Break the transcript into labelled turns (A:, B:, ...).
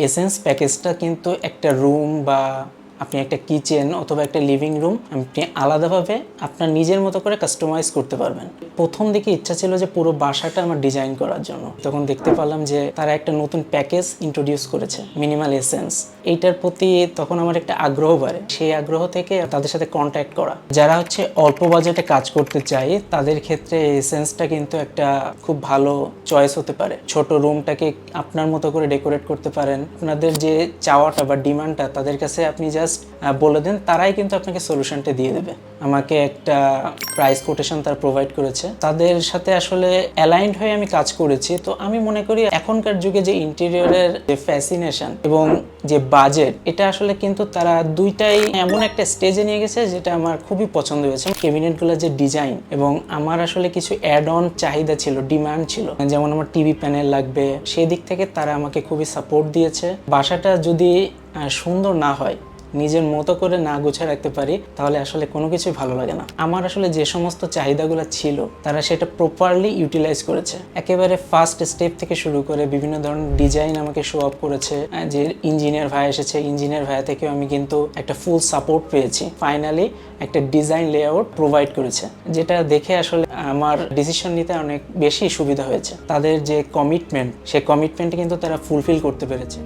A: Essence প্যাকেজটা কিন্তু একটা রুম বা আপনি একটা কিচেন অথবা একটা লিভিং রুম আপনি আলাদাভাবে আপনার নিজের মতো করে কাস্টমাইজ করতে পারবেন। প্রথম দিকে ইচ্ছা ছিল যে পুরো বাসাটা আমার ডিজাইন করার জন্য। তখন দেখতে পারলাম যে তারা একটা নতুন প্যাকেজ ইন্ট্রোডিউস করেছে মিনিমাল এসেন্স এইটার প্রতি তখন আমার একটা আগ্রহ বাড়ে। সেই আগ্রহ থেকে তাদের সাথে কন্ট্যাক্ট করা। যারা হচ্ছে অল্প বাজেটে কাজ করতে চায়, তাদের ক্ষেত্রে এসেন্সটা কিন্তু একটা খুব ভালো চয়েস হতে পারে। ছোট রুমটাকে আপনার মতো করে ডেকোরেট করতে পারেন। আপনাদের যে চাওয়াটা বা ডিমান্ডটা তাদের কাছে আপনি জাস্ট বলে দেন, তারাই কিন্তু আপনাকে সলিউশনটা দিয়ে দেবে। আমাকে একটা প্রাইস কোটেশন তারা প্রোভাইড করেছে। তাদের সাথে আসলে অ্যালাইন্ড হয়ে আমি কাজ করেছি। তো আমি মনে করি এখনকার যুগে যে ইন্টেরিয়রের যে ফ্যাসিনেশন এবং যে বাজেট এটা আসলে কিন্তু তারা দুইটাই এমন একটা স্টেজে নিয়ে গেছে যেটা আমার খুবই পছন্দ হয়েছে। ক্যাবিনেটগুলোর যে ডিজাইন এবং আমার আসলে কিছু অ্যাড অন চাহিদা ছিল ডিমান্ড ছিল। যেমন আমার টিভি প্যানেল লাগবে সেই দিক থেকে তারা আমাকে খুবই সাপোর্ট দিয়েছে। বাসাটা যদি সুন্দর না হয় নিজের মতো করে না গুছিয়ে রাখতে পারি, তাহলে আসলে কোনো কিছুই ভালো লাগে না। আমার আসলে যে সমস্ত চাহিদাগুলো ছিল, তারা সেটা প্রপারলি ইউটিলাইজ করেছে। একেবারে ফার্স্ট স্টেপ থেকে শুরু করে বিভিন্ন ধরনের ডিজাইন আমাকে শো আপ করেছে। যে ইঞ্জিনিয়ার ভাই এসেছে ইঞ্জিনিয়ার ভাইয়া থেকেও আমি কিন্তু একটা ফুল সাপোর্ট পেয়েছি। ফাইনালি একটা ডিজাইন লেআউট প্রোভাইড করেছে, যেটা দেখে আসলে আমার ডিসিশন নিতে অনেক বেশি সুবিধা হয়েছে। তাদের যে কমিটমেন্ট সেই কমিটমেন্ট কিন্তু তারা ফুলফিল করতে পেরেছে।